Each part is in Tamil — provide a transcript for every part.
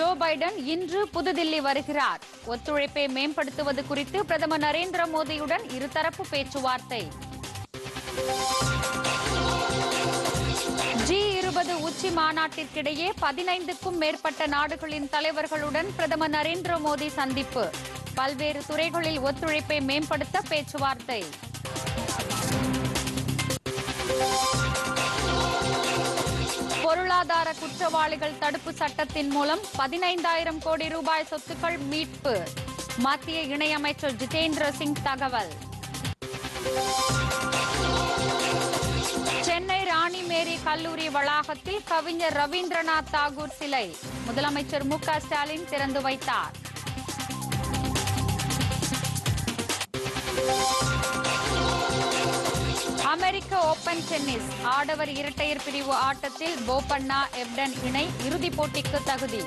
ஜோ பைடன் இன்று புதுதில்லி வருகிறார். ஒத்துழைப்பை மேம்படுத்துவது குறித்து பிரதமர் நரேந்திர மோடியுடன் இருதரப்பு பேச்சுவார்த்தை. ஜி இருபது உச்சி மாநாட்டிற்கிடையே பதினைந்துக்கும் மேற்பட்ட நாடுகளின் தலைவர்களுடன் பிரதமர் நரேந்திர மோடி சந்திப்பு. பல்வேறு துறைகளில் ஒத்துழைப்பை மேம்படுத்த பேச்சுவார்த்தை. பொருளாதார குற்றவாளிகள் தடுப்பு சட்டத்தின் மூலம் பதினைந்தாயிரம் கோடி ரூபாய் சொத்துக்கள் மீட்பு. மத்திய இணையமைச்சர் ஜிதேந்திர சிங் தகவல். சென்னை ராணி மேரி கல்லூரி வளாகத்தில் கவிஞர் ரவீந்திரநாத் தாகூர் சிலை. முதலமைச்சர் மு க ஸ்டாலின் திறந்து வைத்தார். அமெரிக்க ஓபன் டென்னிஸ். ஆடவர் இரட்டையர் பிரிவு ஆட்டத்தில் போபண்ணா எப்டன் இணை இறுதிப் போட்டிக்கு தகுதி.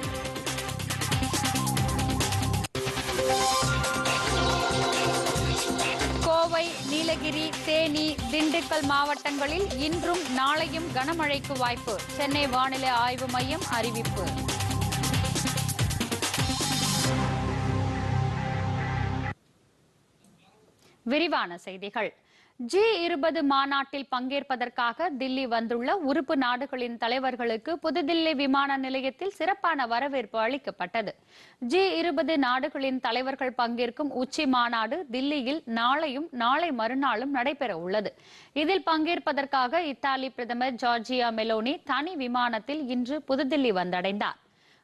கோவை நீலகிரி தேனி திண்டுக்கல் மாவட்டங்களில் இன்றும் நாளையும் கனமழைக்கு வாய்ப்பு. சென்னை வானிலை ஆய்வு மையம் அறிவிப்பு. விரிவான செய்திகள். ஜி இருபது மாநாட்டில் பங்கேற்பதற்காக தில்லி வந்துள்ள உறுப்பு நாடுகளின் தலைவர்களுக்கு புதுதில்லி விமான நிலையத்தில் சிறப்பான வரவேற்பு அளிக்கப்பட்டது. ஜி இருபது நாடுகளின் தலைவர்கள் பங்கேற்கும் உச்சி மாநாடு தில்லியில் நாளையும் நாளை மறுநாளும் நடைபெற உள்ளது. இதில் பங்கேற்பதற்காக இத்தாலி பிரதமர் ஜார்ஜியா மெலோனி தனி விமானத்தில் இன்று புதுதில்லி வந்தடைந்தார்.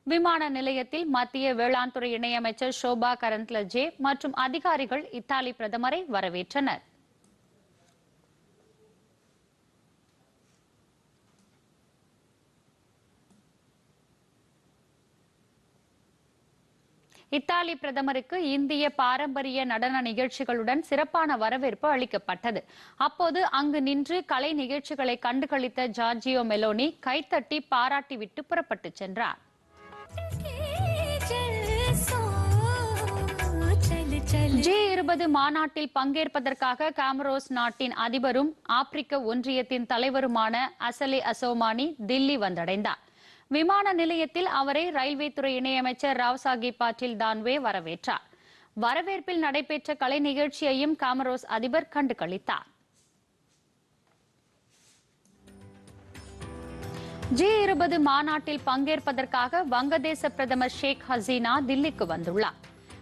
விமான நிலையத்தில் மத்திய வேளாண் துறை இணையமைச்சர் ஷோபா கரந்த்லஜே மற்றும் அதிகாரிகள் இத்தாலி பிரதமரை வரவேற்றனர். இத்தாலி பிரதமருக்கு இந்திய பாரம்பரிய நடன நிகழ்ச்சிகளுடன் சிறப்பான வரவேற்பு அளிக்கப்பட்டது. அப்போது அங்கு நின்று கலை நிகழ்ச்சிகளை கண்டுகளித்த ஜார்ஜியோ மெலோனி கைத்தட்டி பாராட்டிவிட்டு புறப்பட்டு சென்றார். ஜி இருபது மாநாட்டில் பங்கேற்பதற்காக காமரோஸ் நாட்டின் அதிபரும் ஆப்பிரிக்க ஒன்றியத்தின் தலைவருமான அசலி அசோமானி தில்லி வந்தடைந்தார். விமான நிலையத்தில் அவரை ரயில்வே துறை இணையமைச்சர் ராவ் சாஹிப் பாட்டீல் தான்வே வரவேற்றார். வரவேற்பில் நடைபெற்ற கலை நிகழ்ச்சியையும் காமரோஸ் அதிபர் கண்டு களித்தார் ஜி இருபது மாநாட்டில் பங்கேற்பதற்காக வங்கதேச பிரதமர் ஷேக் ஹசீனா தில்லிக்கு வந்துள்ளார்.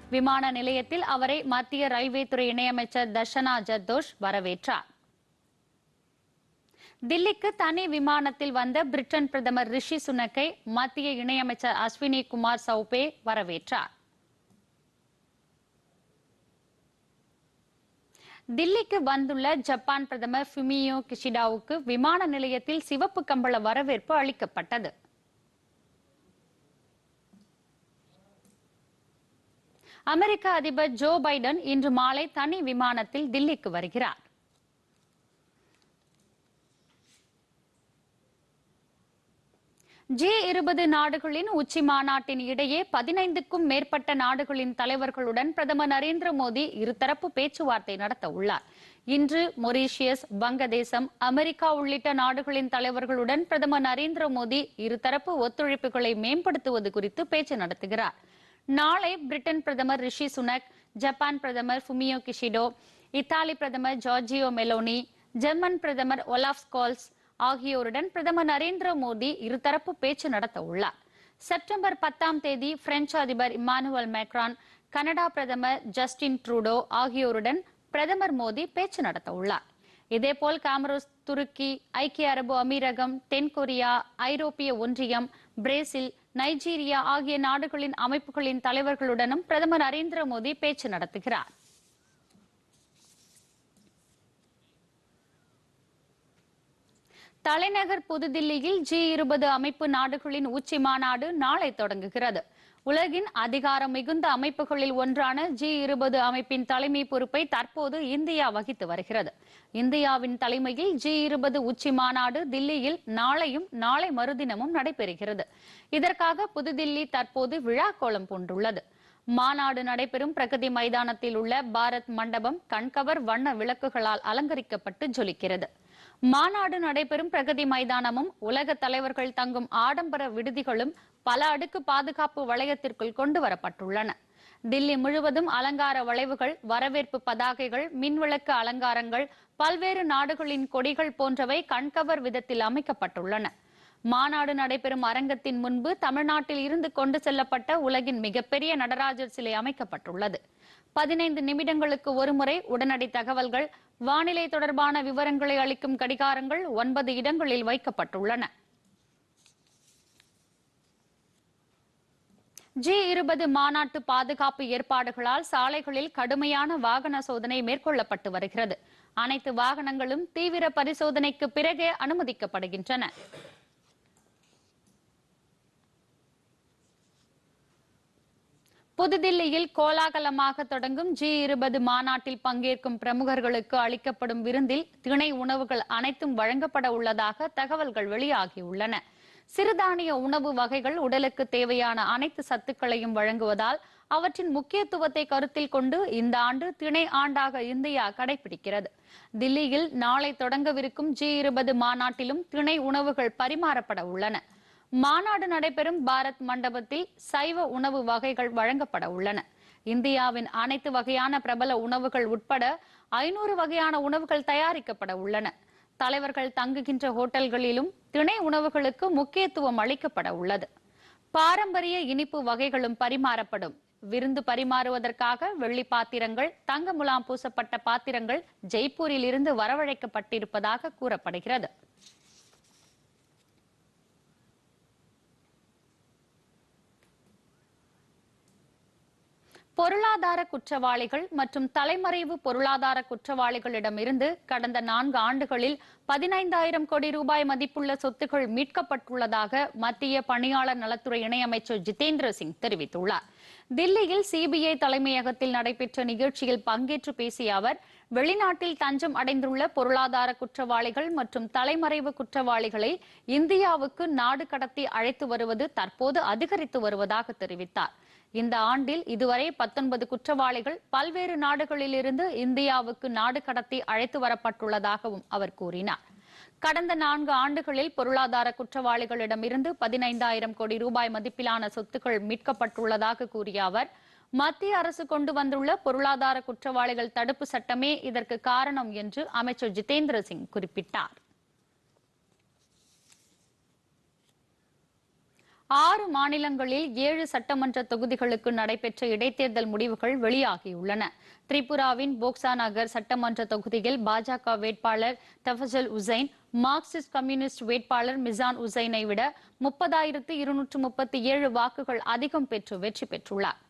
விமான நிலையத்தில் அவரை மத்திய ரயில்வே துறை இணையமைச்சர் தர்ஷனா ஜர்தோஷ் வரவேற்றார். தில்லிக்கு தனி விமானத்தில் வந்த பிரிட்டன் பிரதமர் ரிஷி சுனக்கை மத்திய இணையமைச்சர் அஸ்வினி குமார் சௌபே வரவேற்றார். தில்லிக்கு வந்துள்ள ஜப்பான் பிரதமர் ஃபுமியோ கிஷிடாவுக்கு விமான நிலையத்தில் சிவப்பு கம்பள வரவேற்பு அளிக்கப்பட்டது. அமெரிக்க அதிபர் ஜோ பைடன் இன்று மாலை தனி விமானத்தில் தில்லிக்கு வருகிறார். ஜி இருபது நாடுகளின் உச்சி மாநாட்டின் இடையே பதினைந்துக்கும் மேற்பட்ட நாடுகளின் தலைவர்களுடன் பிரதமர் நரேந்திர மோடி இருதரப்பு பேச்சுவார்த்தை நடத்த உள்ளார். இன்று மொரீஷியஸ் வங்கதேசம் அமெரிக்கா உள்ளிட்ட நாடுகளின் தலைவர்களுடன் பிரதமர் நரேந்திர மோடி இருதரப்பு ஒத்துழைப்புகளை மேம்படுத்துவது குறித்து பேச்சு நடத்துகிறார். நாளை பிரிட்டன் பிரதமர் ரிஷி சுனக் ஜப்பான் பிரதமர் ஃபுமியோ கிஷிடோ இத்தாலி பிரதமர் ஜார்ஜியோ மெலோனி ஜெர்மன் பிரதமர் ஒலாஃப் ஸ்கால்ஸ் ஆகியோருடன் பிரதமர் நரேந்திர மோடி இருதரப்பு பேச்சு நடத்த உள்ளார். செப்டம்பர் பத்தாம் தேதி பிரெஞ்சு அதிபர் இமானுவல் மேக்ரான் கனடா பிரதமர் ஜஸ்டின் ட்ரூடோ ஆகியோருடன் பிரதமர் மோடி பேச்சு நடத்த உள்ளார். இதேபோல் காமரோஸ் துருக்கி ஐக்கிய அரபு அமீரகம் தென்கொரியா ஐரோப்பிய ஒன்றியம் பிரேசில் நைஜீரியா ஆகிய நாடுகளின் அமைப்புகளின் தலைவர்களுடனும் பிரதமர் நரேந்திர மோடி பேச்சு நடத்துகிறார். தலைநகர் புதுதில்லியில் ஜி இருபது அமைப்பு நாடுகளின் உச்சி மாநாடு நாளை தொடங்குகிறது. உலகின் அதிகாரம் மிகுந்த அமைப்புகளில் ஒன்றான ஜி இருபது அமைப்பின் தலைமை பொறுப்பை தற்போது இந்தியா வகித்து வருகிறது. இந்தியாவின் தலைமையில் ஜி இருபது உச்சி மாநாடு தில்லியில் நாளையும் நாளை மறுதினமும் நடைபெறுகிறது. இதற்காக புதுதில்லி தற்போது விழா கோலம் பூண்டுள்ளது. மாநாடு நடைபெறும் பிரகதி மைதானத்தில் உள்ள பாரத் மண்டபம் கண்கவர் வண்ண விளக்குகளால் அலங்கரிக்கப்பட்டு ஜொலிக்கிறது. மாநாடு நடைபெறும் பிரகதி மைதானமும் உலக தலைவர்கள் தங்கும் ஆடம்பர விடுதிகளும் பல அடுக்கு பாதுகாப்பு வளையத்திற்குள் கொண்டு வரப்பட்டுள்ளன. தில்லி முழுவதும் அலங்கார வளைவுகள் வரவேற்பு பதாகைகள் மின்விளக்கு அலங்காரங்கள் பல்வேறு நாடுகளின் கொடிகள் போன்றவை கண்கவர் விதத்தில் அமைக்கப்பட்டுள்ளன. மாநாடு நடைபெறும் அரங்கத்தின் முன்பு தமிழ்நாட்டில் இருந்து கொண்டு செல்லப்பட்ட உலகின் மிகப்பெரிய நடராஜர் சிலை அமைக்கப்பட்டுள்ளது. பதினைந்து நிமிடங்களுக்கு ஒருமுறை உடனடி தகவல்கள் வானிலை தொடர்பான விவரங்களை அளிக்கும் கடிகாரங்கள் ஒன்பது இடங்களில் வைக்கப்பட்டுள்ளன. ஜி இருபது மாநாட்டு பாதுகாப்பு ஏற்பாடுகளால் சாலைகளில் கடுமையான வாகன சோதனை மேற்கொள்ளப்பட்டு வருகிறது. அனைத்து வாகனங்களும் தீவிர பரிசோதனைக்கு பிறகே அனுமதிக்கப்படுகின்றன. புதுதில்லியில் கோலாகலமாக தொடங்கும் ஜி இருபது மாநாட்டில் பங்கேற்கும் பிரமுகர்களுக்கு அளிக்கப்படும் விருந்தில் திணை உணவுகள் அனைத்தும் வழங்கப்பட உள்ளதாக தகவல்கள் வெளியாகியுள்ளன. சிறுதானிய உணவு வகைகள் உடலுக்கு தேவையான அனைத்து சத்துக்களையும் வழங்குவதால் அவற்றின் முக்கியத்துவத்தை கருத்தில் கொண்டு இந்த ஆண்டு திணை ஆண்டாக இந்தியா கடைபிடிக்கிறது. தில்லியில் நாளை தொடங்கவிருக்கும் ஜி இருபது மாநாட்டிலும் திணை உணவுகள் பரிமாறப்பட உள்ளன. மாநாடு நடைபெறும் பாரத் மண்டபத்தில் சைவ உணவு வகைகள் வழங்கப்பட உள்ளன. இந்தியாவின் அனைத்து வகையான பிரபல உணவுகள் உட்பட ஐநூறு வகையான உணவுகள் தயாரிக்கப்பட உள்ளன. தலைவர்கள் தங்குகின்ற ஹோட்டல்களிலும் திணை உணவுகளுக்கு முக்கியத்துவம் அளிக்கப்பட உள்ளது. பாரம்பரிய இனிப்பு வகைகளும் பரிமாறப்படும். விருந்து பரிமாறுவதற்காக வெள்ளி பாத்திரங்கள் தங்க முலாம் பூசப்பட்ட பாத்திரங்கள் ஜெய்ப்பூரில் இருந்து வரவழைக்கப்பட்டிருப்பதாக கூறப்படுகிறது. பொருளாதார குற்றவாளிகள் மற்றும் தலைமறைவு பொருளாதார குற்றவாளிகளிடமிருந்து கடந்த நான்கு ஆண்டுகளில் பதினைந்தாயிரம் கோடி ரூபாய் மதிப்புள்ள சொத்துக்கள் மீட்கப்பட்டுள்ளதாக மத்திய பணியாளர் நலத்துறை இணையமைச்சர் ஜிதேந்திர சிங் தெரிவித்துள்ளார். தில்லியில் சிபிஐ தலைமையகத்தில் நடைபெற்ற நிகழ்ச்சியில் பங்கேற்று பேசிய அவர் வெளிநாட்டில் தஞ்சம் அடைந்துள்ள பொருளாதார குற்றவாளிகள் மற்றும் தலைமறைவு குற்றவாளிகளை இந்தியாவுக்கு நாடு கடத்தி அழைத்து வருவது தற்போது அதிகரித்து வருவதாக தெரிவித்தார். இந்த ஆண்டில் இதுவரை பத்தொன்பது குற்றவாளிகள் பல்வேறு நாடுகளிலிருந்து இந்தியாவுக்கு நாடு கடத்தி அழைத்து வரப்பட்டுள்ளதாகவும் அவர் கூறினார். கடந்த நான்கு ஆண்டுகளில் பொருளாதார குற்றவாளிகளிடமிருந்து பதினைந்தாயிரம் கோடி ரூபாய் மதிப்பிலான சொத்துக்கள் மீட்கப்பட்டுள்ளதாக கூறிய அவர் மத்திய அரசு கொண்டு வந்துள்ள பொருளாதார குற்றவாளிகள் தடுப்பு சட்டமே இதற்கு காரணம் என்று அமைச்சர் ஜிதேந்திர சிங் குறிப்பிட்டார். ஆறு மாநிலங்களில் ஏழு சட்டமன்ற தொகுதிகளுக்கு நடைபெற்ற இடைத்தேர்தல் முடிவுகள் வெளியாகியுள்ளன. திரிபுராவின் போக்சா நகர் சட்டமன்ற தொகுதியில் பாஜக வேட்பாளர் தஃபசல் உசைன் மார்க்சிஸ்ட் கம்யூனிஸ்ட் வேட்பாளர் மிசான் உசைனை விட முப்பதாயிரத்து இருநூற்று முப்பத்தி ஏழு வாக்குகள் அதிகம் பெற்று வெற்றி பெற்றுள்ளார்.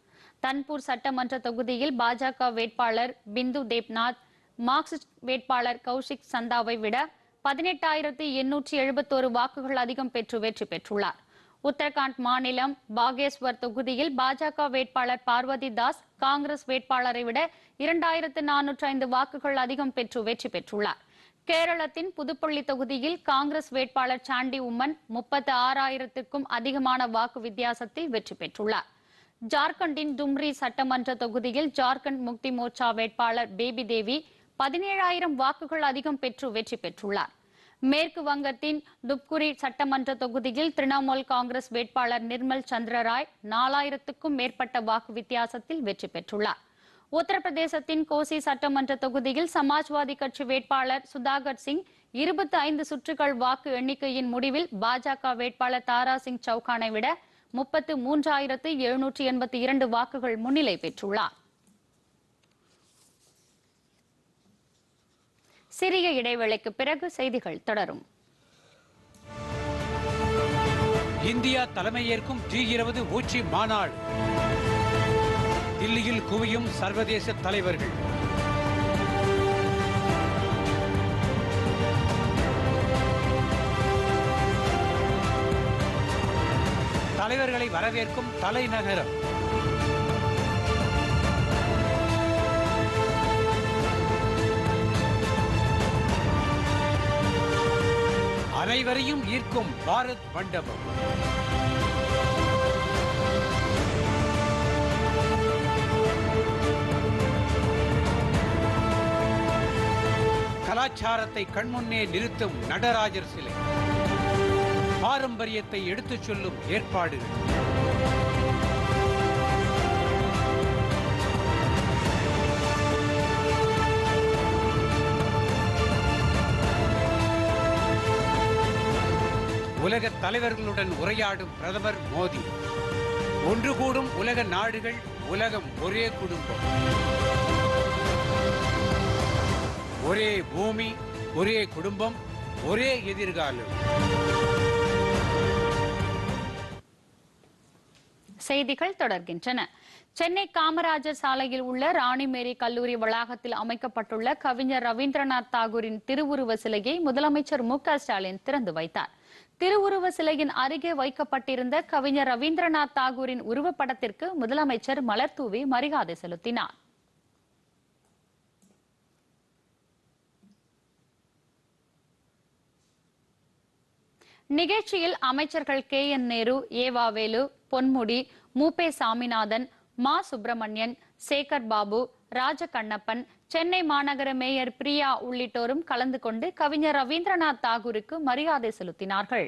தன்பூர் சட்டமன்ற தொகுதியில் பாஜக வேட்பாளர் பிந்து தேப்நாத் மார்க்சிஸ்ட் வேட்பாளர் கௌஷிக் சந்தாவை விட பதினெட்டாயிரத்து எண்ணூற்றி எழுபத்தோரு வாக்குகள் அதிகம் பெற்று வெற்றி பெற்றுள்ளார். உத்தரகாண்ட் மாநிலம் பாகேஸ்வர் தொகுதியில் பாஜக வேட்பாளர் பார்வதி தாஸ் காங்கிரஸ் வேட்பாளரை விட இரண்டாயிரத்து நானூற்றி ஐந்து வாக்குகள் அதிகம் பெற்று வெற்றி பெற்றுள்ளார். கேரளத்தின் புதுப்பள்ளி தொகுதியில் காங்கிரஸ் வேட்பாளர் சாண்டி உம்மன் முப்பத்து ஆறாயிரத்திற்கும் அதிகமான வாக்கு வித்தியாசத்தில் வெற்றி பெற்றுள்ளார். ஜார்க்கண்டின் தும்ரி சட்டமன்ற தொகுதியில் ஜார்க்கண்ட் முக்தி மோர்ச்சா வேட்பாளர் பேபி தேவி பதினேழாயிரம் வாக்குகள் அதிகம் பெற்று வெற்றி பெற்றுள்ளார். மேற்கு வங்கத்தின் துப்குரி சட்டமன்ற தொகுதியில் திரிணாமுல் காங்கிரஸ் வேட்பாளர் நிர்மல் சந்திரராய் நாலாயிரத்துக்கும் மேற்பட்ட வாக்கு வித்தியாசத்தில் வெற்றி பெற்றுள்ளார். உத்தரப்பிரதேசத்தின் கோசி சட்டமன்ற தொகுதியில் சமாஜ்வாதி கட்சி வேட்பாளர் சுதாகர் சிங் இருபத்தி ஐந்து சுற்றுகள் வாக்கு எண்ணிக்கையின் முடிவில் பாஜக வேட்பாளர் தாரா சிங் சௌகானை விட முப்பத்து மூன்றாயிரத்து எழுநூற்றி எண்பத்தி இரண்டு வாக்குகள் முன்னிலை பெற்றுள்ளார். சிறிய இடைவேளைக்கு பிறகு செய்திகள் தொடரும். இந்தியா தலைமையேற்கும் ஜி இருபது உச்சி மாநாடு தில்லியில் குவியும் சர்வதேச தலைவர்கள். தலைவர்களை வரவேற்கும் தலைநகரம். அனைவரையும் ஈர்க்கும் பாரத் மண்டபம். கலாச்சாரத்தை கண்முன்னே நிறுத்தும் நடராஜர் சிலை. பாரம்பரியத்தை எடுத்துச் சொல்லும் ஏற்பாடுகள் உலக தலைவர்களுடன் உரையாடும் பிரதமர் மோடி. ஒன்று கூடும் உலக நாடுகள் உலகம் ஒரே குடும்பம். ஒரே பூமி ஒரே குடும்பம் ஒரே எதிர்காலம். செய்திகள் தொடர்கின்றன. சென்னை காமராஜர் சாலையில் உள்ள ராணிமேரி கல்லூரி வளாகத்தில் அமைக்கப்பட்டுள்ள கவிஞர் ரவீந்திரநாத் தாகூரின் திருவுருவ சிலையை முதலமைச்சர் மு ஸ்டாலின் திறந்து வைத்தார். திருவுருவ சிலையின் அருகே வைக்கப்பட்டிருந்த கவிஞர் ரவீந்திரநாத் தாகூரின் உருவப்படத்திற்கு முதலமைச்சர் மலர்தூவி மரியாதை செலுத்தினார். நிகழ்ச்சியில் அமைச்சர்கள் கே. என். நேரு ஏவாவேலு பொன்முடி மூபே சாமிநாதன் மா. சுப்பிரமணியன் சேகர் பாபு ராஜகண்ணப்பன் சென்னை மாநகர மேயர் பிரியா உள்ளிட்டோரும் கலந்து கொண்டு கவிஞர் ரவீந்திரநாத் தாகூருக்கு மரியாதை செலுத்தினார்கள்.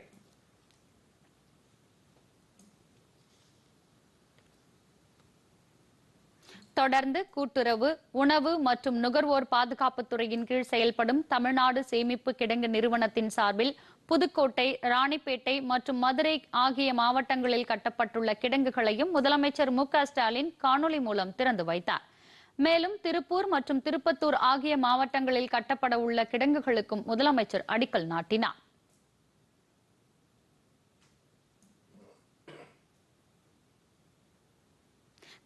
தொடர்ந்து கூட்டுறவு உணவு மற்றும் நுகர்வோர் பாதுகாப்புத்துறையின் கீழ் செயல்படும் தமிழ்நாடு சேமிப்பு கிடங்கு நிறுவனத்தின் சார்பில் புதுக்கோட்டை ராணிப்பேட்டை மற்றும் மதுரை ஆகிய மாவட்டங்களில் கட்டப்பட்டுள்ள கிடங்குகளையும் முதலமைச்சர் மு ஸ்டாலின் காணொலி மூலம் திறந்து வைத்தார். மேலும் திருப்பூர் மற்றும் திருப்பத்தூர் ஆகிய மாவட்டங்களில் கட்டப்பட உள்ள கிடங்குகளுக்கும் முதலமைச்சர் அடிக்கல் நாட்டினார்.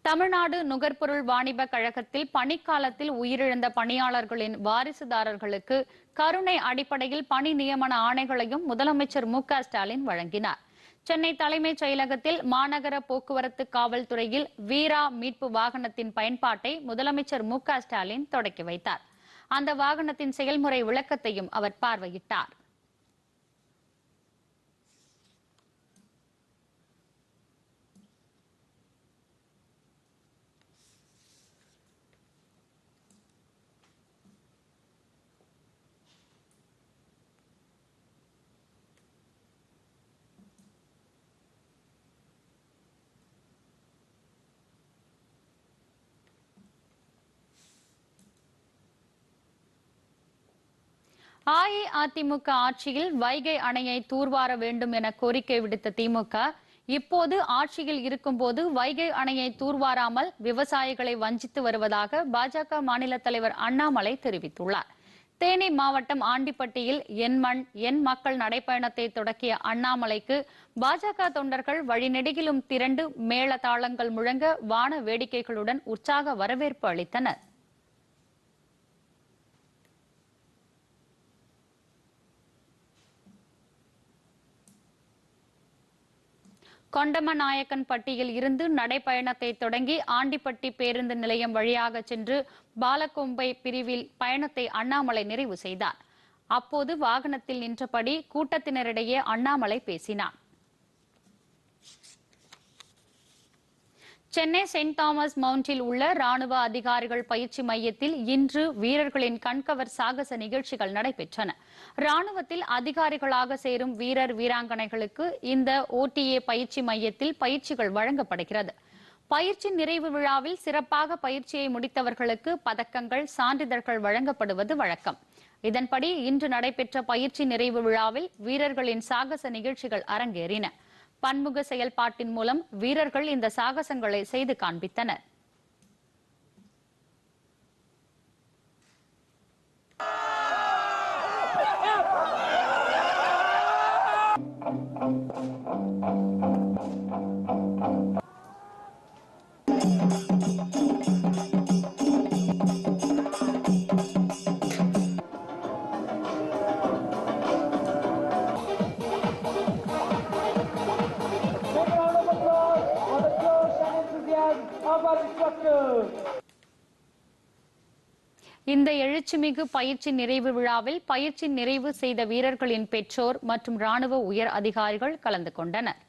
தமிழ்நாடு நுகர்பொருள் வாணிப கழகத்தில் பணிக்காலத்தில் உயிரிழந்த பணியாளர்களின் வாரிசுதாரர்களுக்கு கருணை அடிப்படையில் பணி நியமன ஆணைகளையும் முதலமைச்சர் மு ஸ்டாலின் வழங்கினார். சென்னை தலைமைச் செயலகத்தில் மாநகர போக்குவரத்து காவல்துறையில் வீரா மீட்பு வாகனத்தின் பயன்பாட்டை முதலமைச்சர் மு க ஸ்டாலின் தொடக்கி வைத்தார். அந்த வாகனத்தின் செயல்முறை விளக்கத்தையும் அவர் பார்வையிட்டார். அஇஅதிமுக ஆட்சியில் வைகை அணையை தூர்வார வேண்டும் என கோரிக்கை விடுத்த திமுக இப்போது ஆட்சியில் இருக்கும்போது வைகை அணையை தூர்வாராமல் விவசாயிகளை வஞ்சித்து வருவதாக பாஜக மாநில தலைவர் அண்ணாமலை தெரிவித்துள்ளார். தேனி மாவட்டம் ஆண்டிப்பட்டியில் என் மண் என் மக்கள் நடைப்பயணத்தை தொடக்கிய அண்ணாமலைக்கு பாஜக தொண்டர்கள் வழிநெடுகிலும் திரண்டு மேள தாளங்கள் முழங்க வான வேடிக்கைகளுடன் உற்சாக வரவேற்பு அளித்தனர். கொண்டமநாயக்கன் பட்டியில் இருந்து நடைப்பயணத்தை தொடங்கி ஆண்டிப்பட்டி பேருந்து நிலையம் வழியாக சென்று பாலக்கொம்பை பிரிவில் பயணத்தை அண்ணாமலை நிறைவு செய்தார். அப்போது வாகனத்தில் நின்றபடி கூட்டத்தினரிடையே அண்ணாமலை பேசினார். சென்னை செயின்ட் தாமஸ் மவுண்டில் உள்ள ராணுவ அதிகாரிகள் பயிற்சி மையத்தில் இன்று வீரர்களின் கண்கவர் சாகச நிகழ்ச்சிகள் நடைபெற்றன. ராணுவத்தில் அதிகாரிகளாக சேரும் வீரர் வீராங்கனைகளுக்கு இந்த ஓடிஏ பயிற்சி மையத்தில் பயிற்சிகள் வழங்கப்படுகிறது. பயிற்சி நிறைவு விழாவில் சிறப்பாக பயிற்சியை முடித்தவர்களுக்கு பதக்கங்கள் சான்றிதழ்கள் வழங்கப்படுவது வழக்கம். இதன்படி இன்று நடைபெற்ற பயிற்சி நிறைவு விழாவில் வீரர்களின் சாகச நிகழ்ச்சிகள் அரங்கேறின. பன்முக செயல்பாட்டின் மூலம் வீரர்கள் இந்த சாகசங்களை செய்து காண்பித்தனர். இந்த எழுச்சிமிகு பயிற்சி நிறைவு விழாவில் பயிற்சி நிறைவு செய்த வீரர்களின் பெற்றோர் மற்றும் ராணுவ உயர் அதிகாரிகள் கலந்து கொண்டனர்.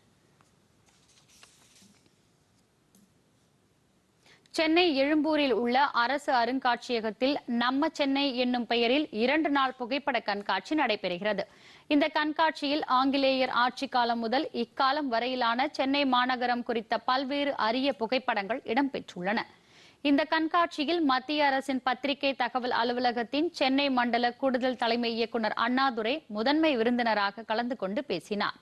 சென்னை எழும்பூரில் உள்ள அரசு அருங்காட்சியகத்தில் நம்ம சென்னை என்னும் பெயரில் இரண்டு நாள் புகைப்பட கண்காட்சி நடைபெறுகிறது. இந்த கண்காட்சியில் ஆங்கிலேயர் ஆட்சி காலம் முதல் இக்காலம் வரையிலான சென்னை மாநகரம் குறித்த பல்வேறு அரிய புகைப்படங்கள் இடம்பெற்றுள்ளன. இந்த கண்காட்சியில் மத்திய அரசின் பத்திரிகை தகவல் அலுவலகத்தின் சென்னை மண்டல கூடுதல் தலைமை இயக்குனர் அண்ணாதுரை முதன்மை விருந்தினராக கலந்து கொண்டு பேசினார்.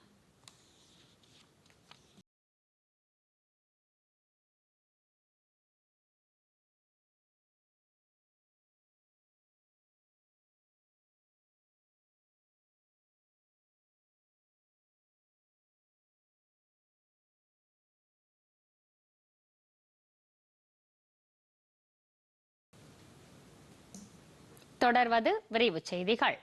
தொடர்வது விரைவுச் செய்திகள்.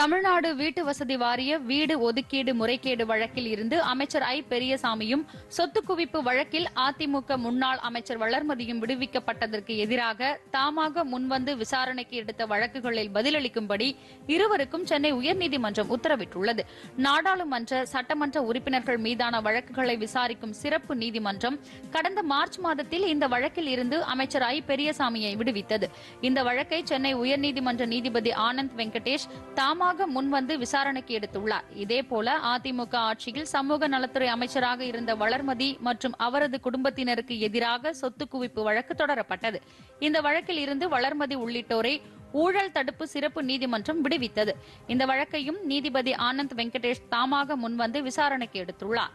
தமிழ்நாடு வீட்டு வசதி வாரிய வீடு ஒதுக்கீடு முறைகேடு வழக்கில் இருந்து அமைச்சர் ஐ. பெரியசாமியும் சொத்து குவிப்பு வழக்கில் அதிமுக முன்னாள் அமைச்சர் வளர்மதியும் விடுவிக்கப்பட்டதற்கு எதிராக தாமாக முன்வந்து விசாரணைக்கு எடுத்த வழக்குகளில் பதிலளிக்கும்படி இருவருக்கும் சென்னை உயர்நீதிமன்றம் உத்தரவிட்டுள்ளது. நாடாளுமன்ற சட்டமன்ற உறுப்பினர்கள் மீதான வழக்குகளை விசாரிக்கும் சிறப்பு நீதிமன்றம் கடந்த மார்ச் மாதத்தில் இந்த வழக்கில் இருந்து அமைச்சர் ஐ. பெரியசாமியை விடுவித்தது. இந்த வழக்கை சென்னை உயர்நீதிமன்ற நீதிபதி ஆனந்த் வெங்கடேஷ் தாமாக முன்வந்து விசாரணைக்கு எடுத்துள்ளார். இதேபோல அதிமுக ஆட்சியில் சமூக நலத்துறை அமைச்சராக இருந்த வளர்மதி மற்றும் அவரது குடும்பத்தினருக்கு எதிராக சொத்து குவிப்பு வழக்கு தொடரப்பட்டது. இந்த வழக்கில் இருந்து வளர்மதி உள்ளிட்டோரை ஊழல் தடுப்பு சிறப்பு நீதிமன்றம் விடுவித்தது. இந்த வழக்கையும் நீதிபதி ஆனந்த் வெங்கடேஷ் தாமாக முன்வந்து விசாரணைக்கு எடுத்துள்ளார்.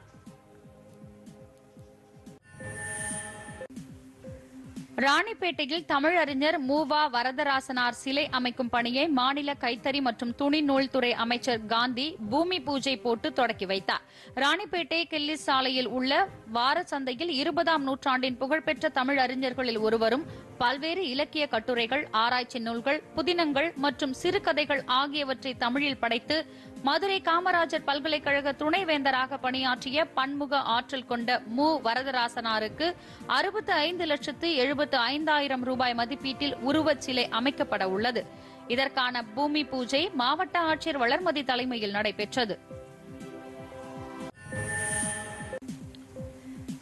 ராணிப்பேட்டையில் தமிழறிஞர் மூவா வரதராசனார் சிலை அமைக்கும் பணியை மாநில கைத்தறி மற்றும் துணி நூல்துறை அமைச்சர் காந்தி பூமி பூஜை போட்டு தொடக்கி வைத்தார். ராணிப்பேட்டை கில்லிஸ் சாலையில் உள்ள வார சந்தையில் இருபதாம் நூற்றாண்டின் புகழ்பெற்ற தமிழ் அறிஞர்களில் ஒருவரும் பல்வேறு இலக்கிய கட்டுரைகள் ஆராய்ச்சி நூல்கள் புதினங்கள் மற்றும் சிறுகதைகள் ஆகியவற்றை தமிழில் படைத்து மதுரை காமராஜர் பல்கலைக்கழக துணைவேந்தராக பணியாற்றிய பன்முக ஆற்றல் கொண்ட மு. வரதராசனாருக்கு அறுபத்து ஐந்து லட்சத்து எழுபத்து ஐந்தாயிரம் ரூபாய் மதிப்பீட்டில் உருவச் சிலை அமைக்கப்பட உள்ளது. இதற்கான பூமி பூஜை மாவட்ட ஆட்சியர் வளர்மதி தலைமையில் நடைபெற்றது.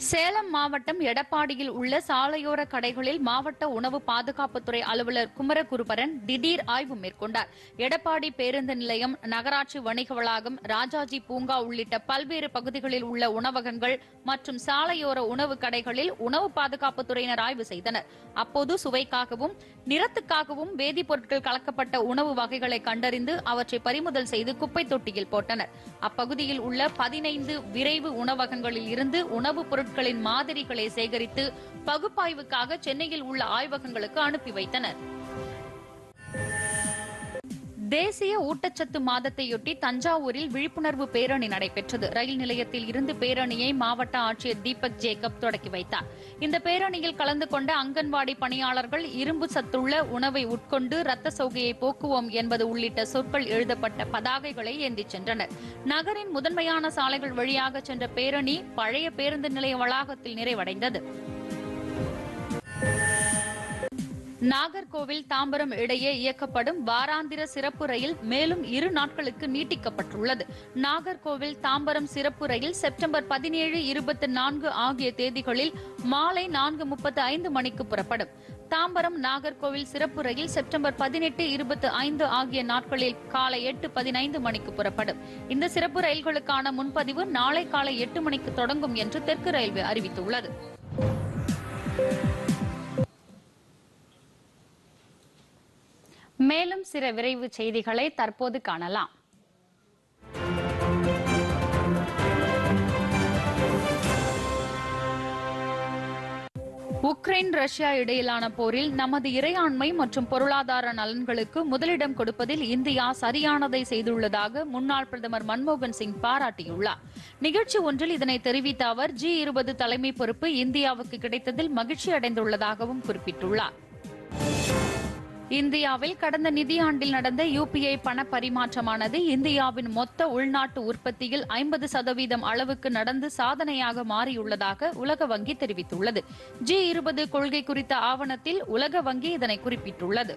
சேலம் மாவட்டம் எடப்பாடியில் உள்ள சாலையோர கடைகளில் மாவட்ட உணவு பாதுகாப்புத்துறை அலுவலர் குமரகுருபரன் திடீர் ஆய்வு மேற்கொண்டார். எடப்பாடி பேருந்து நிலையம் நகராட்சி வணிக வளாகம் ராஜாஜி பூங்கா உள்ளிட்ட பல்வேறு பகுதிகளில் உள்ள உணவகங்கள் மற்றும் சாலையோர உணவு கடைகளில் உணவு பாதுகாப்புத்துறையினர் ஆய்வு செய்தனர். அப்போது சுவைக்காகவும் நிறத்துக்காகவும் வேதிப்பொருட்கள் கலக்கப்பட்ட உணவு வகைகளை கண்டறிந்து அவற்றை பறிமுதல் செய்து குப்பை தொட்டியில் போட்டனர். அப்பகுதியில் உள்ள பதினைந்து விரைவு உணவகங்களில் இருந்து உணவுப் பொருட்களின் மாதிரிகளை சேகரித்து பகுப்பாய்வுக்காக சென்னையில் உள்ள ஆய்வகங்களுக்கு அனுப்பி வைத்தனர். தேசிய ஊட்டச்சத்து மாதத்தையொட்டி தஞ்சாவூரில் விழிப்புணர்வு பேரணி நடைபெற்றது. ரயில் நிலையத்தில் இருந்து பேரணியை மாவட்ட ஆட்சியர் தீபக் ஜேக்கப் தொடக்கி வைத்தார். இந்த பேரணியில் கலந்து கொண்ட அங்கன்வாடி பணியாளர்கள் இரும்பு சத்துள்ள உணவை உட்கொண்டு ரத்த சோகையை போக்குவோம் என்பது உள்ளிட்ட சொற்கள் எழுதப்பட்ட பதாகைகளை ஏந்திச் சென்றனர். நகரின் முதன்மையான சாலைகள் வழியாக சென்ற பேரணி பழைய பேருந்து நிலைய வளாகத்தில் நிறைவடைந்தது. நாகர்கோவில் தாம்பரம் இடையே இயக்கப்படும் வாராந்திர சிறப்பு ரயில் மேலும் இரு நாட்களுக்கு நீட்டிக்கப்பட்டுள்ளது. நாகர்கோவில் தாம்பரம் சிறப்பு ரயில் செப்டம்பர் பதினேழு இருபத்தி நான்கு ஆகிய தேதிகளில் மாலை நான்கு முப்பத்து ஐந்து மணிக்கு புறப்படும். தாம்பரம் நாகர்கோவில் சிறப்பு ரயில் செப்டம்பர் பதினெட்டு இருபத்தி ஐந்து ஆகிய நாட்களில் காலை எட்டு பதினைந்து மணிக்கு புறப்படும். இந்த சிறப்பு ரயில்களுக்கான முன்பதிவு நாளை காலை எட்டு மணிக்கு தொடங்கும் என்று தெற்கு ரயில்வே அறிவித்துள்ளது. மேலும் சில விரைவு செய்திகளை தற்போது காணலாம். உக்ரைன் ரஷ்யா இடையிலான போரில் நமது இறையாண்மை மற்றும் பொருளாதார நலன்களுக்கு முதலிடம் கொடுப்பதில் இந்தியா சரியானதை செய்துள்ளதாக முன்னாள் பிரதமர் மன்மோகன் சிங் பாராட்டியுள்ளார். நிகழ்ச்சி ஒன்றில் இதனை தெரிவித்த அவர் ஜி இருபது தலைமை பொறுப்பு இந்தியாவுக்கு கிடைத்ததில் மகிழ்ச்சி அடைந்துள்ளதாகவும் குறிப்பிட்டுள்ளார். இந்தியாவில் கடந்த நிதியாண்டில் நடந்த யுபிஐ பண பரிமாற்றமானது இந்தியாவின் மொத்த உள்நாட்டு உற்பத்தியில் ஐம்பது சதவீதம் அளவுக்கு நடந்து சாதனையாக மாறியுள்ளதாக உலக வங்கி தெரிவித்துள்ளது. ஜி இருபது கொள்கை குறித்த ஆவணத்தில் உலக வங்கி இதனை குறிப்பிட்டுள்ளது.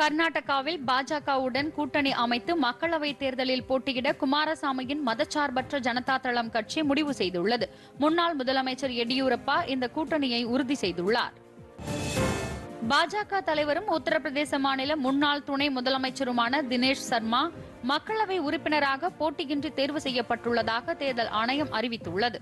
கர்நாடகாவில் பாஜகவுடன் கூட்டணி அமைத்து மக்களவைத் தேர்தலில் போட்டியிட குமாரசாமியின் மதச்சார்பற்ற ஜனதா தளம் கட்சி முடிவு செய்துள்ளது. முன்னாள் முதலமைச்சர் எடியூரப்பா இந்த கூட்டணியை உறுதி செய்துள்ளார். பாஜக தலைவரும் உத்தரப்பிரதேச மாநில முன்னாள் துணை முதலமைச்சருமான தினேஷ் சர்மா மக்களவை உறுப்பினராக போட்டியின்றி தேர்வு செய்யப்பட்டுள்ளதாக தேர்தல் ஆணையம் அறிவித்துள்ளது.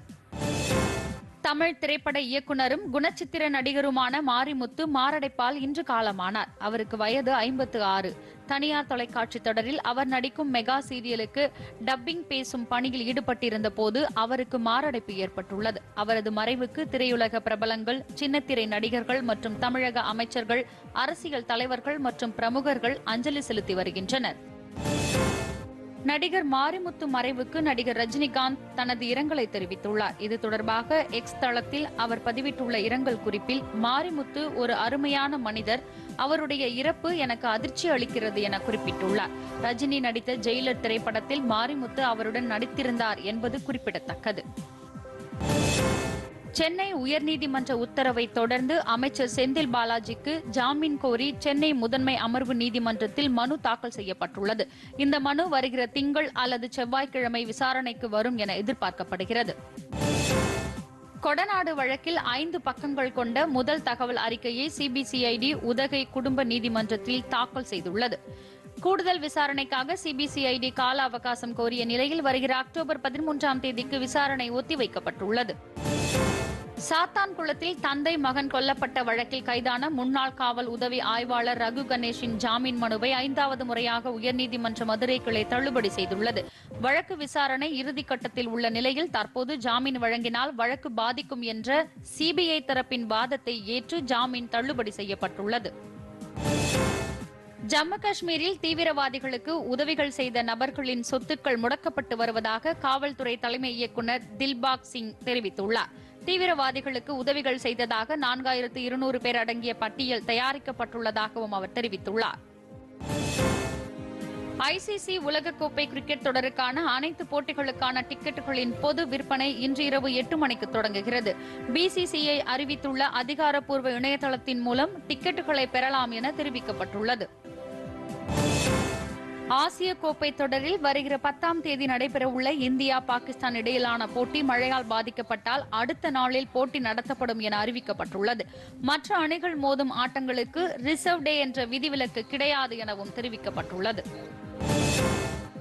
தமிழ் திரைப்பட இயக்குனரும் குணச்சித்திர நடிகருமான மாரிமுத்து மாரடைப்பால் இன்று காலமானார். அவருக்கு வயது ஐம்பத்து ஆறு. தனியார் தொலைக்காட்சி தொடரில் அவர் நடிக்கும் மெகா சீரியலுக்கு டப்பிங் பேசும் பணியில் ஈடுபட்டிருந்த போது அவருக்கு மாரடைப்பு ஏற்பட்டுள்ளது. அவரது மறைவுக்கு திரையுலக பிரபலங்கள் சின்னத்திரை நடிகர்கள் மற்றும் தமிழக அமைச்சர்கள் அரசியல் தலைவர்கள் மற்றும் பிரமுகர்கள் அஞ்சலி செலுத்தி வருகின்றனர். நடிகர் மாரிமுத்து மறைவுக்கு நடிகர் ரஜினிகாந்த் தனது இரங்கலை தெரிவித்துள்ளார். இது தொடர்பாக எக்ஸ் தளத்தில் அவர் பதிவிட்டுள்ள இரங்கல் குறிப்பில் மாரிமுத்து ஒரு அருமையான மனிதர் அவருடைய இறப்பு எனக்கு அதிர்ச்சி அளிக்கிறது என குறிப்பிட்டுள்ளார். ரஜினி நடித்த ஜெயிலர் திரைப்படத்தில் மாரிமுத்து அவருடன் நடித்திருந்தார் என்பது குறிப்பிடத்தக்கது. சென்னை உயர்நீதிமன்ற உத்தரவை தொடர்ந்து அமைச்சர் செந்தில் பாலாஜிக்கு ஜாமீன் கோரி சென்னை முதன்மை அமர்வு நீதிமன்றத்தில் மனு தாக்கல் செய்யப்பட்டுள்ளது. இந்த மனு வருகிற திங்கள் அல்லது செவ்வாய்க்கிழமை விசாரணைக்கு வரும் என எதிர்பார்க்கப்படுகிறது. கொடநாடு வழக்கில் ஐந்து பக்கங்கள் கொண்ட முதல் தகவல் அறிக்கையை சிபிசிஐடி உதகை குடும்ப நீதிமன்றத்தில் தாக்கல் செய்துள்ளது. கூடுதல் விசாரணைக்காக சிபிசிஐடி கால அவகாசம் கோரிய நிலையில் வருகிற அக்டோபர் பதிமூன்றாம் தேதிக்கு விசாரணை ஒத்திவைக்கப்பட்டுள்ளது. சாத்தான்குளத்தில் தந்தை மகன் கொல்லப்பட்ட வழக்கில் கைதான முன்னாள் காவல் உதவி ஆய்வாளர் ரகு கணேஷின் ஜாமீன் மனுவை ஐந்தாவது முறையாக உயர்நீதிமன்ற மதுரை கிளை தள்ளுபடி செய்துள்ளது. வழக்கு விசாரணை இறுதிக்கட்டத்தில் உள்ள நிலையில் தற்போது ஜாமீன் வழங்கினால் வழக்கு பாதிக்கும் என்ற சிபிஐ தரப்பின் வாதத்தை ஏற்று ஜாமீன் தள்ளுபடி செய்யப்பட்டுள்ளது. ஜம்மு காஷ்மீரில் தீவிரவாதிகளுக்கு உதவிகள் செய்த நபர்களின் சொத்துக்கள் முடக்கப்பட்டு வருவதாக காவல்துறை தலைமை இயக்குநர் தில்பாக் சிங் தெரிவித்துள்ளார். தீவிரவாதிகளுக்கு உதவிகள் செய்ததாக நான்காயிரத்து இருநூறு பேர் அடங்கிய பட்டியல் தயாரிக்கப்பட்டுள்ளதாகவும் அவர் தெரிவித்துள்ளார். ஐசிசி உலகக்கோப்பை கிரிக்கெட் தொடருக்கான அனைத்து போட்டிகளுக்கான டிக்கெட்டுகளின் பொது விற்பனை இன்று இரவு எட்டு மணிக்கு தொடங்குகிறது. பிசிசிஐ அறிவித்துள்ள அதிகாரப்பூர்வ இணையதளத்தின் மூலம் டிக்கெட்டுகளை பெறலாம் என தெரிவிக்கப்பட்டுள்ளது. ஆசிய கோப்பை தொடரில் வருகிற பத்தாம் தேதி நடைபெறவுள்ள இந்தியா பாகிஸ்தான் இடையிலான போட்டி மழையால் பாதிக்கப்பட்டால் அடுத்த நாளில் போட்டி நடத்தப்படும் என அறிவிக்கப்பட்டுள்ளது. மற்ற அணிகள் மோதும் ஆட்டங்களுக்கு ரிசர்வ் டே என்ற விதிவிலக்கு கிடையாது எனவும் தெரிவிக்கப்பட்டுள்ளது.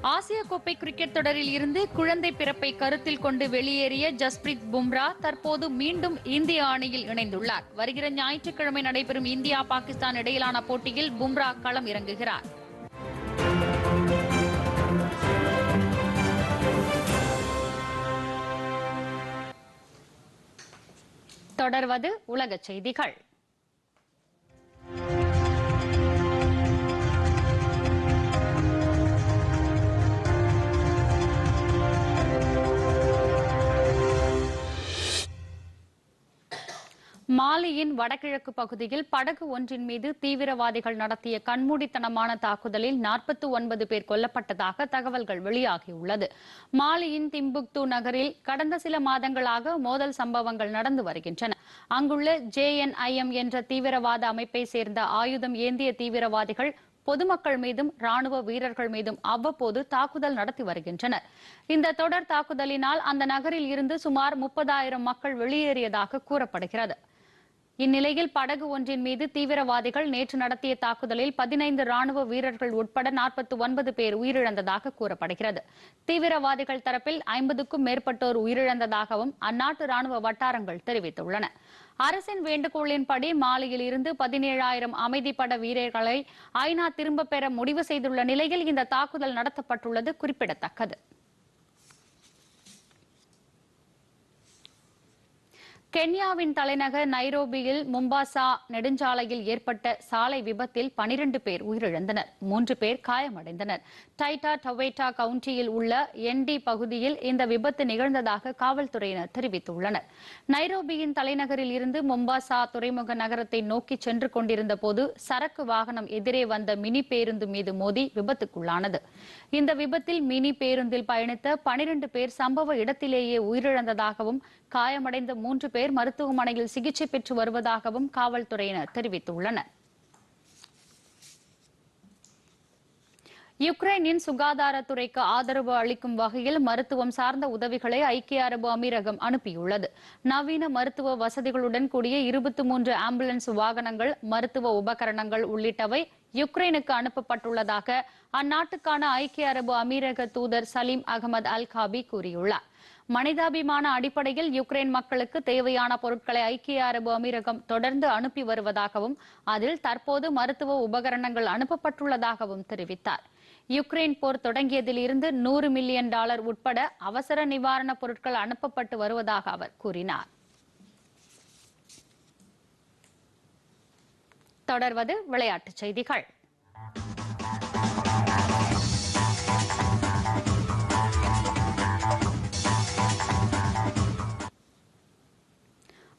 ஆசிய கோப்பை கிரிக்கெட் தொடரில் இருந்து குழந்தை பிறப்பை கருத்தில் கொண்டு வெளியேறிய ஜஸ்பிரித் பும்ரா தற்போது மீண்டும் இந்திய அணியில் இணைந்துள்ளார். வருகிற ஞாயிற்றுக்கிழமை நடைபெறும் இந்தியா பாகிஸ்தான் இடையிலான போட்டியில் பும்ரா களம் இறங்குகிறார். தொடர்வது உலக செய்திகள். மாலியின் வடகிழக்கு பகுதியில் படகு ஒன்றின் மீது தீவிரவாதிகள் நடத்திய கண்மூடித்தனமான தாக்குதலில் நாற்பத்தி ஒன்பது பேர் கொல்லப்பட்டதாக தகவல்கள் வெளியாகியுள்ளது. மாலியின் திம்புக்து நகரில் கடந்த சில மாதங்களாக மோதல் சம்பவங்கள் நடந்து வருகின்றன. அங்குள்ள ஜேஎன்ஐஎம் என்ற தீவிரவாத அமைப்பை சேர்ந்த ஆயுதம் ஏந்திய தீவிரவாதிகள் பொதுமக்கள் மீதும் ராணுவ வீரர்கள் மீதும் அவ்வப்போது தாக்குதல் நடத்தி வருகின்றனர். இந்த தொடர் தாக்குதலினால் அந்த நகரில் இருந்து சுமார் முப்பதாயிரம் மக்கள் வெளியேறியதாக கூறப்படுகிறது. இந்நிலையில் படகு ஒன்றின் மீது தீவிரவாதிகள் நேற்று நடத்திய தாக்குதலில் பதினைந்து ராணுவ வீரர்கள் உட்பட நாற்பத்தி ஒன்பது பேர் உயிரிழந்ததாக கூறப்படுகிறது. தீவிரவாதிகள் தரப்பில் ஐம்பதுக்கும் மேற்பட்டோர் உயிரிழந்ததாகவும் அந்நாட்டு ராணுவ வட்டாரங்கள் தெரிவித்துள்ளன. அரசின் வேண்டுகோளின்படி மாலியில் இருந்து பதினேழாயிரம் அமைதிப்பட வீரர்களை ஐநா திரும்பப் பெற முடிவு செய்துள்ள நிலையில் இந்த தாக்குதல் நடத்தப்பட்டுள்ளது குறிப்பிடத்தக்கது. கென்யாவின் தலைநகர் நைரோபியில் மும்பாசா நெடுஞ்சாலையில் ஏற்பட்ட சாலை விபத்தில் பனிரண்டு பேர் உயிரிழந்தனர். மூன்று பேர் காயமடைந்தனர். டைட்டா டவேட்டா கவுண்டியில் உள்ள என்டி பகுதியில் இந்த விபத்து நிகழ்ந்ததாக காவல்துறையினர் தெரிவித்துள்ளனர். நைரோபியின் தலைநகரில் இருந்து மும்பாசா துறைமுக நகரத்தை நோக்கி சென்று கொண்டிருந்த போது சரக்கு வாகனம் எதிரே வந்த மினி பேருந்து மீது மோதி விபத்துக்குள்ளானது. இந்த விபத்தில் மினி பேருந்தில் பயணித்த பனிரண்டு பேர் சம்பவ இடத்திலேயே உயிரிழந்ததாகவும் காயமடைந்த மூன்று பேர் மருத்துவமனையில் சிகிச்சை பெற்று வருவதாகவும் காவல்துறையினர் தெரிவித்துள்ளனர். யுக்ரைனின் சுகாதாரத்துறைக்கு ஆதரவு அளிக்கும் வகையில் மருத்துவம் சார்ந்த உதவிகளை ஐக்கிய அரபு அமீரகம் அனுப்பியுள்ளது. நவீன மருத்துவ வசதிகளுடன் கூடிய இருபத்தி மூன்று ஆம்புலன்ஸ் வாகனங்கள் மருத்துவ உபகரணங்கள் உள்ளிட்டவை யுக்ரைனுக்கு அனுப்பப்பட்டுள்ளதாக அந்நாட்டுக்கான ஐக்கிய அரபு அமீரக தூதர் சலீம் அகமது அல் காபி கூறியுள்ளார். மனிதாபிமான அடிப்படையில் யுக்ரைன் மக்களுக்கு தேவையான பொருட்களை ஐக்கிய அரபு அமீரகம் தொடர்ந்து அனுப்பி வருவதாகவும் அதில் தற்போது மருத்துவ உபகரணங்கள் அனுப்பப்பட்டுள்ளதாகவும் தெரிவித்தார். யுக்ரைன் போர் தொடங்கியதில் இருந்து நூறு மில்லியன் டாலர் உட்பட அவசர நிவாரணப் பொருட்கள் அனுப்பப்பட்டு வருவதாக அவர் கூறினார். தொடர்வது விளையாட்டுச் செய்திகள்.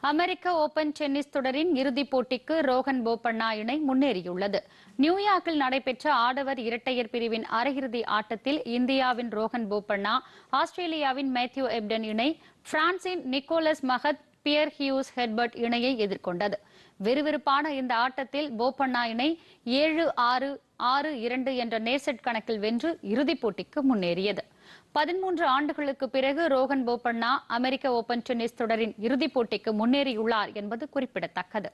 அமெரிக்க ஓபன் டென்னிஸ் தொடரின் இறுதிப் போட்டிக்கு ரோஹன் போபண்ணா இணை முன்னேறியுள்ளது. நியூயார்க்கில் நடைபெற்ற ஆடவர் இரட்டையர் பிரிவின் அரையிறுதி ஆட்டத்தில் இந்தியாவின் ரோஹன் போபண்ணா ஆஸ்திரேலியாவின் மேத்யூ எப்டன் இணை பிரான்சின் Nicolas Mahut Pierre Hugues Herbert இணையை எதிர்கொண்டது. விறுவிறுப்பான இந்த ஆட்டத்தில் போபண்ணா இணை ஏழு ஆறு ஆறு இரண்டு என்ற நேர்செட் கணக்கில் வென்று இறுதிப் போட்டிக்கு முன்னேறியது. பதிமூன்று ஆண்டுகளுக்கு பிறகு ரோஹன் போபண்ணா அமெரிக்க ஓபன் டென்னிஸ் தொடரின் இறுதிப் போட்டிக்கு முன்னேறியுள்ளார் என்பது குறிப்பிடத்தக்கது.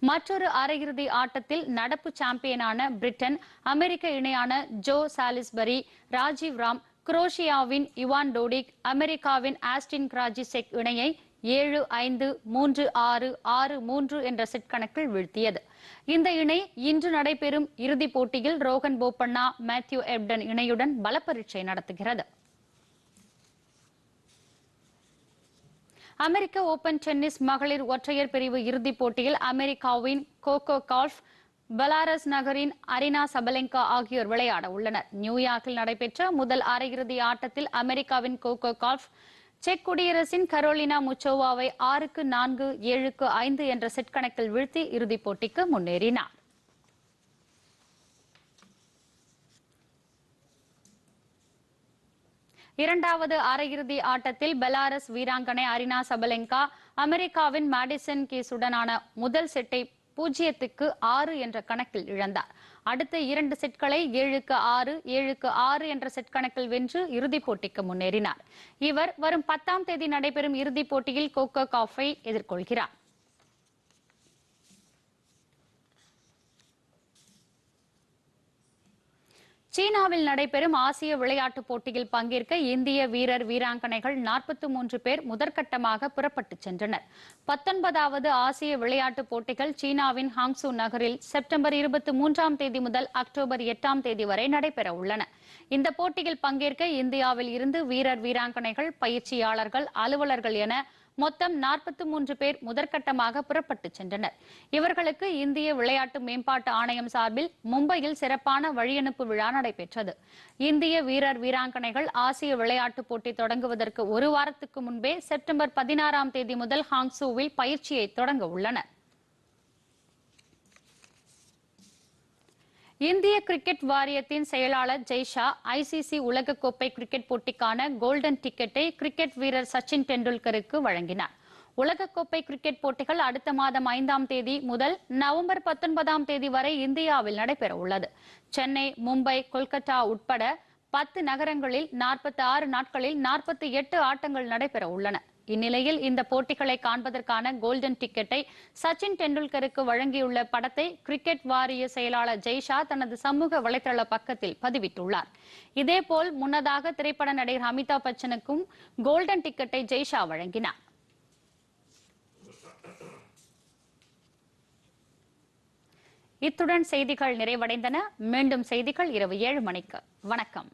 மற்றொரு அரையிறுதி ஆட்டத்தில் நடப்பு சாம்பியனான பிரிட்டன் அமெரிக்க இணையான ஜோ சாலிஸ்பரி ராஜீவ் ராம் குரோஷியாவின் இவான் டோடிக் அமெரிக்காவின் ஆஸ்டின் கிராஜிசெக் இணையை ஏழு ஐந்து மூன்று ஆறு ஆறு மூன்று என்ற செட் கணக்கில் வீழ்த்தியது. இந்த இணை இன்று நடைபெறும் இறுதிப் போட்டியில் ரோகன் போப்பண்ணா மேத்யூ எப்டன் இணையுடன் பலப்பரீட்சை நடத்துகிறது. அமெரிக்க ஓபன் டென்னிஸ் மகளிர் ஒற்றையர் பிரிவு இறுதிப் போட்டியில் அமெரிக்காவின் கோகோ கால்ஃப் பெலாரஸ் நகரின் அரினா சபலெங்கா ஆகியோர் விளையாட உள்ளனர். நியூயார்க்கில் நடைபெற்ற முதல் அரையிறுதி ஆட்டத்தில் அமெரிக்காவின் கோகோ கால்ஃப் செக் குடியரசின் கரோலினா முச்சோவாவை ஆறுக்கு நான்கு ஏழுக்கு ஐந்து என்ற செட் கணக்கில் வீழ்த்தி இறுதிப் போட்டிக்கு முன்னேறினார். இரண்டாவது அரையிறுதி ஆட்டத்தில் பெலாரஸ் வீராங்கனை அரினா சபலெங்கா அமெரிக்காவின் மேடிசன் கீஸுடனான முதல் செட்டை பூஜ்ஜியத்துக்கு ஆறு என்ற கணக்கில் இழந்தார். அடுத்த இரண்டு செட்களை ஏழுக்கு ஆறு ஏழுக்கு ஆறு என்ற செட் கணக்கில் வென்று இறுதிப் போட்டிக்கு முன்னேறினார். இவர் வரும் பத்தாம் தேதி நடைபெறும் இறுதிப் போட்டியில் கோகோ காஃபை எதிர்கொள்கிறார். சீனாவில் நடைபெறும் ஆசிய விளையாட்டுப் போட்டியில் பங்கேற்க இந்திய வீரர் வீராங்கனைகள் நாற்பத்தி மூன்று பேர் முதற்கட்டமாக புறப்பட்டுச் சென்றனர். பத்தொன்பதாவது ஆசிய விளையாட்டுப் போட்டிகள் சீனாவின் ஹாங்சூ நகரில் செப்டம்பர் இருபத்தி மூன்றாம் தேதி முதல் அக்டோபர் எட்டாம் தேதி வரை நடைபெற உள்ளன. இந்த போட்டியில் பங்கேற்க இந்தியாவில் இருந்து வீரர் வீராங்கனைகள் பயிற்சியாளர்கள் அலுவலர்கள் என மொத்தம் நாற்பத்தி மூன்று பேர் முதற்கட்டமாக புறப்பட்டுச் சென்றனர். இவர்களுக்கு இந்திய விளையாட்டு மேம்பாட்டு ஆணையம் சார்பில் மும்பையில் சிறப்பான வழியனுப்பு விழா நடைபெற்றது. இந்திய வீரர் வீராங்கனைகள் ஆசிய விளையாட்டுப் போட்டி தொடங்குவதற்கு ஒரு வாரத்துக்கு முன்பே செப்டம்பர் பதினாறாம் தேதி முதல் ஹாங்சூவில் பயிற்சியை தொடங்க உள்ளனர். இந்திய கிரிக்கெட் வாரியத்தின் செயலாளர் ஜெய்ஷா ஐசிசி உலகக்கோப்பை கிரிக்கெட் போட்டிக்கான கோல்டன் டிக்கெட்டை கிரிக்கெட் வீரர் சச்சின் டெண்டுல்கருக்கு வழங்கினார். உலகக்கோப்பை கிரிக்கெட் போட்டிகள் அடுத்த மாதம் ஐந்தாம் தேதி முதல் நவம்பர் பத்தொன்பதாம் தேதி வரை இந்தியாவில் நடைபெற உள்ளது சென்னை மும்பை கொல்கத்தா உட்பட பத்து நகரங்களில் நாற்பத்தி ஆறு நாட்களில் நாற்பத்தி எட்டு ஆட்டங்கள் நடைபெற உள்ளன இந்நிலையில் இந்த போட்டிகளை காண்பதற்கான கோல்டன் டிக்கெட்டை சச்சின் டெண்டுல்கருக்கு வழங்கியுள்ள படத்தை கிரிக்கெட் வாரிய செயலாளர் ஜெய்ஷா தனது சமூக வலைதள பக்கத்தில் பதிவிட்டுள்ளார். இதேபோல் முன்னதாக திரைப்பட நடிகர் அமிதாப் பச்சனுக்கும் கோல்டன் டிக்கெட்டை ஜெய்ஷா வழங்கினார். இத்துடன் செய்திகள் நிறைவடைந்தன. மீண்டும் செய்திகள் இரவு ஏழு மணிக்கு. வணக்கம்.